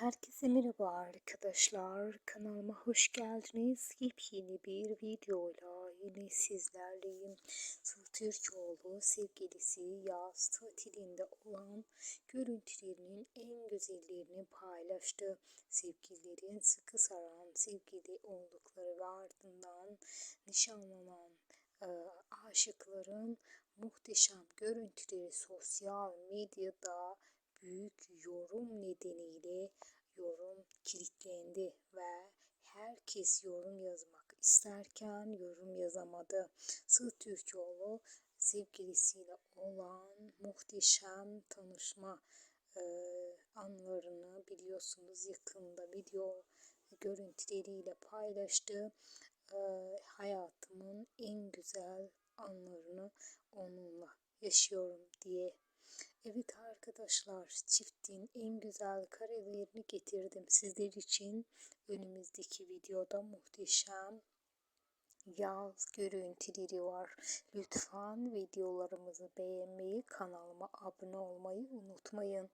Herkese merhaba arkadaşlar. Kanalıma hoş geldiniz. Yepyeni bir videoyla yine sizlerleyim. Sıla Türkoğlu sevgilisi yaz tatilinde olan görüntülerinin en güzellerini paylaştı. Sevgililerin sıkı saran sevgili oldukları ve ardından nişanlanan e, aşıkların muhteşem görüntüleri sosyal medyada büyük yorum nedeniyle yorum kilitlendi ve herkes yorum yazmak isterken yorum yazamadı. Sıla Türkoğlu sevgilisiyle olan muhteşem tanışma e, anlarını biliyorsunuz yakında video görüntüleriyle paylaştı. E, hayatımın en güzel anlarını onunla yaşıyorum diye Evet arkadaşlar çiftin en güzel karelerini getirdim sizler için. Önümüzdeki videoda muhteşem yaz görüntüleri var. Lütfen videolarımızı beğenmeyi, kanalıma abone olmayı unutmayın.